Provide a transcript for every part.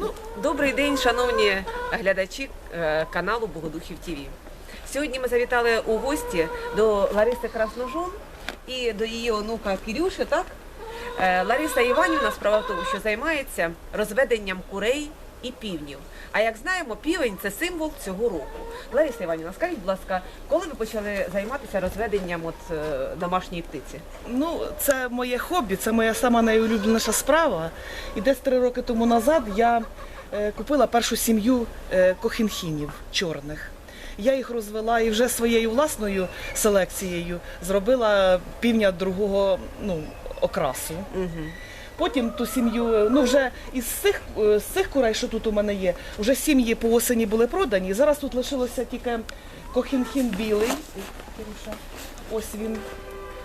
Ну, добрий день, шановні глядачі е, каналу Богодухів ТВ. Сьогодні ми завітали у гості до Лариси Красножон і до її онука Кірюши, так? Е, Лариса Іванівна справа в тому, що займається розведенням курей і півнів. А як знаємо, півень це символ цього року. Лариса Іванівна, скажіть, будь ласка, коли ви почали займатися розведенням от, е, домашньої птиці? Ну, це моє хобі, це моя сама найулюбленіша справа. І десь три роки тому назад я е, купила першу сім'ю е, кохінхінів чорних. Я їх розвела і вже своєю власною селекцією зробила півня другого ну, окрасу. Угу. Потім ту сім'ю, ну вже із цих, е, з цих курей, що тут у мене є, вже сім'ї по осені були продані. Зараз тут лишилося тільки кохінхін білий. Ось він.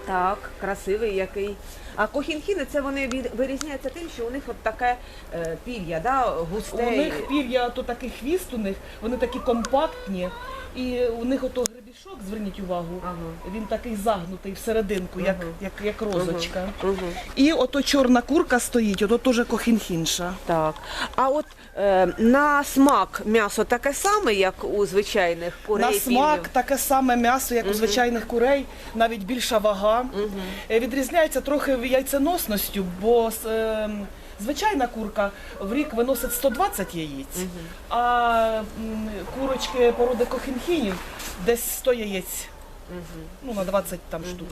Так, красивий який. А кохінхіни це вони вирізняються тим, що у них от таке е, пір'я, да, густе. У них пір'я, то такий хвіст у них, вони такі компактні. І у них ото гребішок, зверніть увагу, Ага. він такий загнутий всерединку, як, Ага. як, як розочка. Угу. І ото чорна курка стоїть, ото теж кохінхінша. Так. А от е, на смак м'ясо таке саме, як у звичайних курей. На смак таке саме м'ясо, як у звичайних курей, навіть більша вага. Е, Відрізняється трохи яйценосністю, бо ем, звичайна курка в рік виносить 120 яєць, а м, курочки породи кохінхінів десь 100 яєць. Ну, на 20 там штук.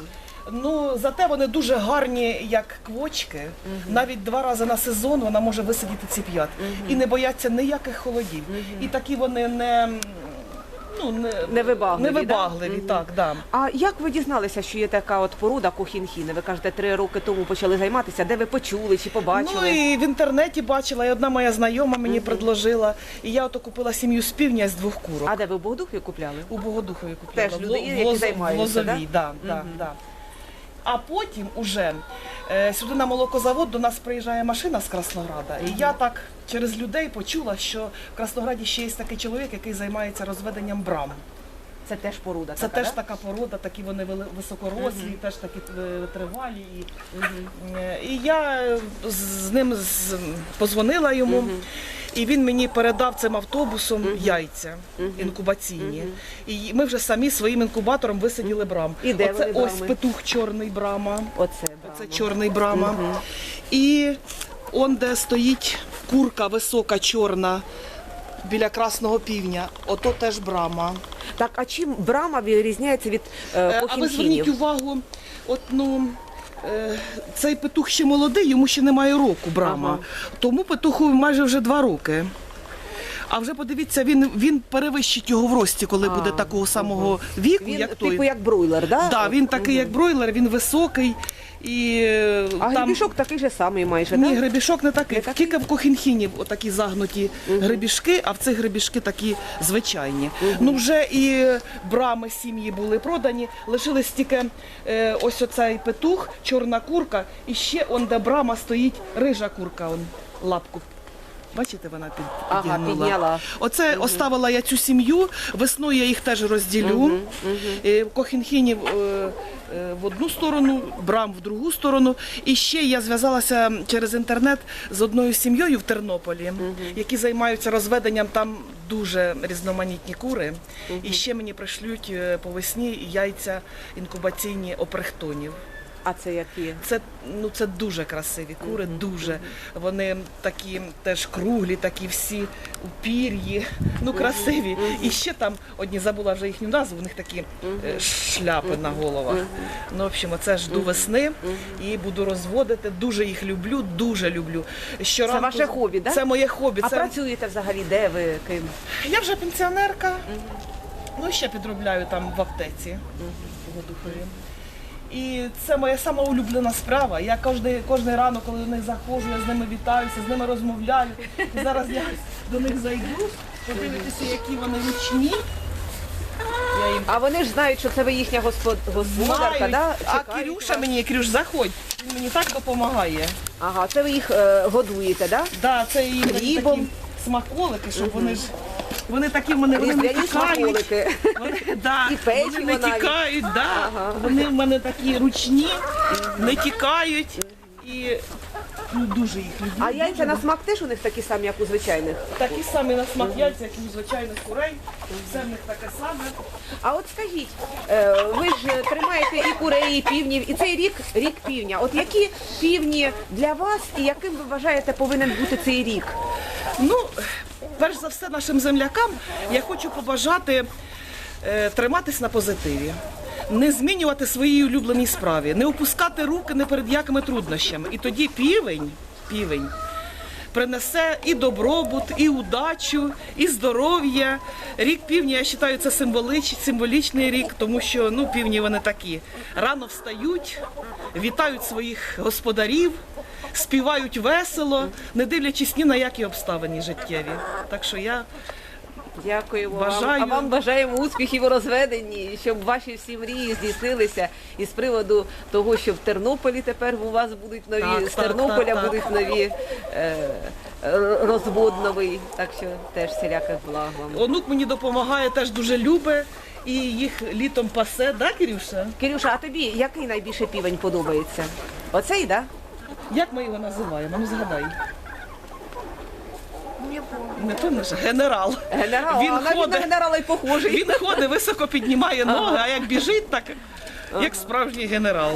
Ну, зате вони дуже гарні, як квочки. Навіть два рази на сезон вона може висидіти ціп'ят. І не бояться ніяких холодів. І такі вони не, ну, не, Невибагливі, невибагливі, да? так, да. А як ви дізналися, що є така от порода кохінхіни? Ви кажете, три роки тому почали займатися. Де ви почули чи побачили? Ну і в інтернеті бачила, і одна моя знайома мені предложила. І я ото купила сім'ю з півня з двох курок. А де ви в Богодухові купляли? У Богодухові купила. Теж люди є, які Лоз- займаються, Лозовій, да? Да, Мгм. да. А потім уже е, сюди на молокозавод до нас приїжджає машина з Краснограда. І я так через людей почула, що в Краснограді ще є такий чоловік, який займається розведенням брам. Це теж порода. Це така, теж да? така порода, такі вони високорослі, теж такі е, тривалі. І, е, і я з ним позвонила йому, і він мені передав цим автобусом яйця інкубаційні. І ми вже самі своїм інкубатором висиділи брам. І де Оце вони ось брами? петух чорний брама. Оце, Це брама. чорний брама. І он, де стоїть курка висока, чорна. Біля красного півня, ото теж брама. Так, а чим брама відрізняється від е, Е, А ви зверніть увагу, от ну. Е, Цей петух ще молодий, йому ще немає року брама. Ага. Тому петуху майже вже два роки. А вже подивіться, він, він перевищить його в рості, коли А, буде такого самого віку, Він як той. типу як бройлер, да? Да, він такий, як бройлер, він високий. І А там... гребішок такий же самий майже, Ні, так? гребішок не такий. Не такий? Тільки в кохінхіні отакі загнуті гребішки, а в цих гребішки такі звичайні. Ну вже і брами сім'ї були продані. Лишились тільки е, ось оцей петух, чорна курка, і ще он, де брама стоїть, рижа курка, он лапку. Бачите, вона під, Ага, підігнула. підняла. Оце оставила я цю сім'ю. Весною я їх теж розділю. Е, Кохінхінів е, е, в одну сторону, брам в другу сторону. І ще я зв'язалася через інтернет з одною сім'єю в Тернополі, які займаються розведенням там дуже різноманітні кури. І ще мені пришлють по весні яйця інкубаційні опрехтонів. А це які? Це ну це дуже красиві кури, дуже. Вони такі теж круглі, такі всі у пір'ї, ну красиві. І ще там одні забула вже їхню назву, у них такі е, шляпи на головах. Ну, в общем, оце жду весни і буду розводити. Дуже їх люблю, дуже люблю. Щоранку... ваше хобі, да? Це моє хобі. А це... працюєте взагалі, де ви ким? Я вже пенсіонерка. Ну і ще підробляю там в аптеці Богодухові. І це моя сама улюблена справа. Я кожний, кожний ранок, коли до них заходжу, я з ними вітаюся, з ними розмовляю. І зараз я до них зайду, подивитися, які вони ручні. Я їм А вони ж знають, що це ви їхня господ... господарка, да? А Чекають Кирюша вас. мені, Кирюш, заходь. Він мені так допомагає. Ага, це ви їх е, годуєте, да? Да, це їм такі смаколики, щоб вони ж. Вони такі мене вони не Різдвяні тікають. смаколики. Вони, да, І печиво вони не навіть. тікають, да. вони в мене такі ручні, не тікають. І ну, дуже їх люблю. А яйця на смак теж у них такі самі, як у звичайних. Такі самі на смак яйця, як і у звичайних курей. Все в них таке саме. А от скажіть, е, ви ж тримаєте і курей, і півнів, і цей рік рік півня. От які півні для вас і яким ви вважаєте повинен бути цей рік? Ну, перш за все, нашим землякам я хочу побажати е, триматись на позитиві. Не змінювати своїй улюбленій справі, не опускати руки не перед якими труднощами. І тоді півень, півень принесе і добробут, і удачу, і здоров'я. Рік півні, я вважаю, це символич, символічний рік, тому що ну, півні вони такі. Рано встають, вітають своїх господарів, співають весело, не дивлячись ні на які обставини життєві. Так що я Дякуємо Бажаю. А вам бажаємо успіхів у розведенні, щоб ваші всі мрії здійснилися. І з приводу того, що в Тернополі тепер у вас будуть нові, Так, з так, Тернополя так, так. будуть нові е, розвод новий. Так що теж всіляких благ вам. онук мені допомагає, теж дуже любить. І їх літом пасе, да, Кирюша? Кирюша, а тобі який найбільше півень подобається? Оцей, так? Як ми його називаємо? Ну згадай. Не помниш? Генерал. Генерал, Він а навіть на генерала й похожий. Він ходить, високо піднімає ноги, а як біжить, так як справжній генерал.